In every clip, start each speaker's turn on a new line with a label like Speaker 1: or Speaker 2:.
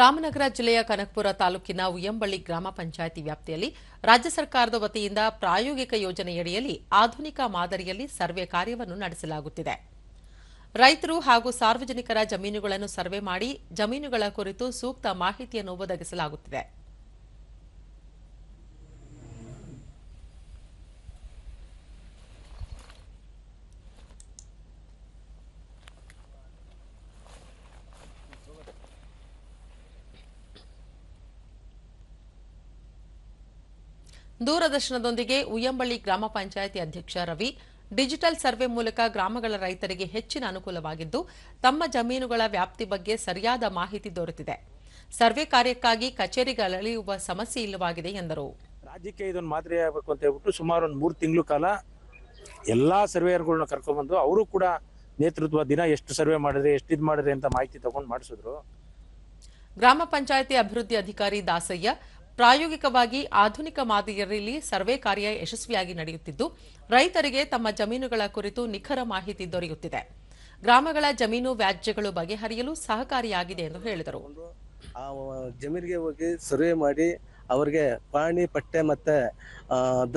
Speaker 1: ರಾಮನಗರ ಜಿಲ್ಲೆಯ ಕನಕಪುರ ತಾಲೂಕಿನ ಉಯ್ಯಂಬಳ್ಳಿ ಗ್ರಾಮ ಪಂಚಾಯಿತಿ ವ್ಯಾಪ್ತಿಯಲ್ಲಿ ರಾಜ್ಯ ಸರ್ಕಾರದ ವತಿಯಿಂದ ಪ್ರಾಯೋಗಿಕ ಯೋಜನೆಯಡಿಯಲ್ಲಿ ಆಧುನಿಕ ಮಾದರಿಯಲ್ಲಿ ಸರ್ವೆ ಕಾರ್ಯವನ್ನು ನಡೆಸಲಾಗುತ್ತಿದೆ. ರೈತರು ಹಾಗೂ ಸಾರ್ವಜನಿಕರ ಜಮೀನುಗಳನ್ನು ಸರ್ವೆ ಮಾಡಿ ಜಮೀನುಗಳ ಕುರಿತು ಸೂಕ್ತ ಮಾಹಿತಿಯನ್ನು ಒದಗಿಸಲಾಗುತ್ತಿದೆ. ದೂರದರ್ಶನದೊಂದಿಗೆ ಉಯ್ಯಂಬಳ್ಳಿ ಗ್ರಾಮ ಪಂಚಾಯಿತಿ ಅಧ್ಯಕ್ಷ ರವಿ ಡಿಜಿಟಲ್ ಸರ್ವೆ ಮೂಲಕ ಗ್ರಾಮಗಳ ರೈತರಿಗೆ ಹೆಚ್ಚಿನ ಅನುಕೂಲವಾಗಿದ್ದು ತಮ್ಮ ಜಮೀನುಗಳ ವ್ಯಾಪ್ತಿ ಬಗ್ಗೆ ಸರಿಯಾದ ಮಾಹಿತಿ ದೊರೆತಿದೆ. ಸರ್ವೆ ಕಾರ್ಯಕ್ಕಾಗಿ ಕಚೇರಿಗಳಳಿಯುವ ಸಮಸ್ಯೆ ಇಲ್ಲವಾಗಿದೆ ಎಂದರು.
Speaker 2: ರಾಜ್ಯಕ್ಕೆ ಇದೊಂದು ಮಾದರಿ ಆಗಬೇಕು ಅಂತ ಹೇಳ್ಬಿಟ್ಟು ಸುಮಾರು ಒಂದು ಮೂರು ತಿಂಗಳು ಕಾಲ ಎಲ್ಲಾ ಸರ್ವೇಯರ್ಗಳನ್ನ ಕರ್ಕೊಂಡ್ಬಂದು ಅವರು ಕೂಡ ನೇತೃತ್ವ ದಿನ ಎಷ್ಟು ಸರ್ವೆ ಮಾಡಿದ್ರೆ ಎಷ್ಟು ಇದು ಮಾಡಿದ್ರೆ ಅಂತ ಮಾಹಿತಿ ತಗೊಂಡು ಮಾಡಿಸಿದ್ರು.
Speaker 1: ಗ್ರಾಮ ಪಂಚಾಯಿತಿ ಅಭಿವೃದ್ಧಿ ಅಧಿಕಾರಿ ದಾಸಯ್ಯ ಪ್ರಾಯೋಗಿಕವಾಗಿ ಆಧುನಿಕ ಮಾದರಿಯಲ್ಲಿ ಸರ್ವೆ ಕಾರ್ಯ ಯಶಸ್ವಿಯಾಗಿ ನಡೆಯುತ್ತಿದ್ದು ರೈತರಿಗೆ ತಮ್ಮ ಜಮೀನುಗಳ ಕುರಿತು ನಿಖರ ಮಾಹಿತಿ ದೊರೆಯುತ್ತಿದೆ. ಗ್ರಾಮಗಳ ಜಮೀನು ವ್ಯಾಜ್ಯಗಳು ಬಗೆಹರಿಯಲು ಸಹಕಾರಿಯಾಗಿದೆ ಎಂದು ಹೇಳಿದರು.
Speaker 3: ಜಮೀನಿಗೆ ಹೋಗಿ ಸರ್ವೆ ಮಾಡಿ ಅವ್ರಿಗೆ ಪಾಣಿ ಪಟ್ಟೆ ಮತ್ತೆ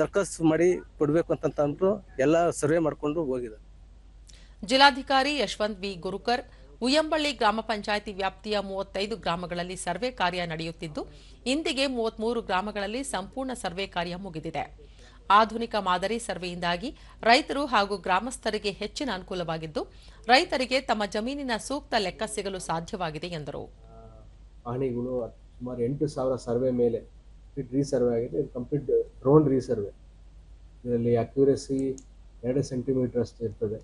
Speaker 3: ದರ್ಖಾಸ್ತು ದರಖಾಸ್ತು ಮಾಡಿ ಕೊಡಬೇಕು ಅಂತಂದ್ರು ಎಲ್ಲ ಸರ್ವೆ ಮಾಡಿಕೊಂಡು ಹೋಗಿದ್ದಾರೆ.
Speaker 1: ಜಿಲ್ಲಾಧಿಕಾರಿ ಯಶವಂತ್ ವಿ ಗುರುಕರ್ ಉಯ್ಯಂಬಳ್ಳಿ ಗ್ರಾಮ ಪಂಚಾಯಿತಿ ವ್ಯಾಪ್ತಿಯ ಮೂವತ್ತೈದು ಗ್ರಾಮಗಳಲ್ಲಿ ಸರ್ವೆ ಕಾರ್ಯ ನಡೆಯುತ್ತಿದ್ದು, ಇಂದಿಗೆ ಮೂವತ್ಮೂರು ಗ್ರಾಮಗಳಲ್ಲಿ ಸಂಪೂರ್ಣ ಸರ್ವೆ ಕಾರ್ಯ ಮುಗಿದಿದೆ. ಆಧುನಿಕ ಮಾದರಿ ಸರ್ವೆಯಿಂದಾಗಿ ರೈತರು ಹಾಗೂ ಗ್ರಾಮಸ್ಥರಿಗೆ ಹೆಚ್ಚಿನ ಅನುಕೂಲವಾಗಿದ್ದು, ರೈತರಿಗೆ ತಮ್ಮ ಜಮೀನಿನ ಸೂಕ್ತ ಲೆಕ್ಕ ಸಿಗಲು ಸಾಧ್ಯವಾಗಿದೆ ಎಂದರು.
Speaker 4: ಆಣಿಗಳು ಸುಮಾರು ಎಂಟು ಸಾವಿರ ಸರ್ವೆ ಮೇಲೆ ರೀಸರ್ವೆ ಆಗಿದೆ. ಕಂಪ್ಲೀಟ್ ಡ್ರೋನ್ ರೀಸರ್ವೆ ಇದರಲ್ಲಿ ಅಕ್ಯುರೆಸಿ ಎರಡು ಸೆಂಟಿಮೀಟರ್ ಅಷ್ಟು ಇರ್ತದೆ.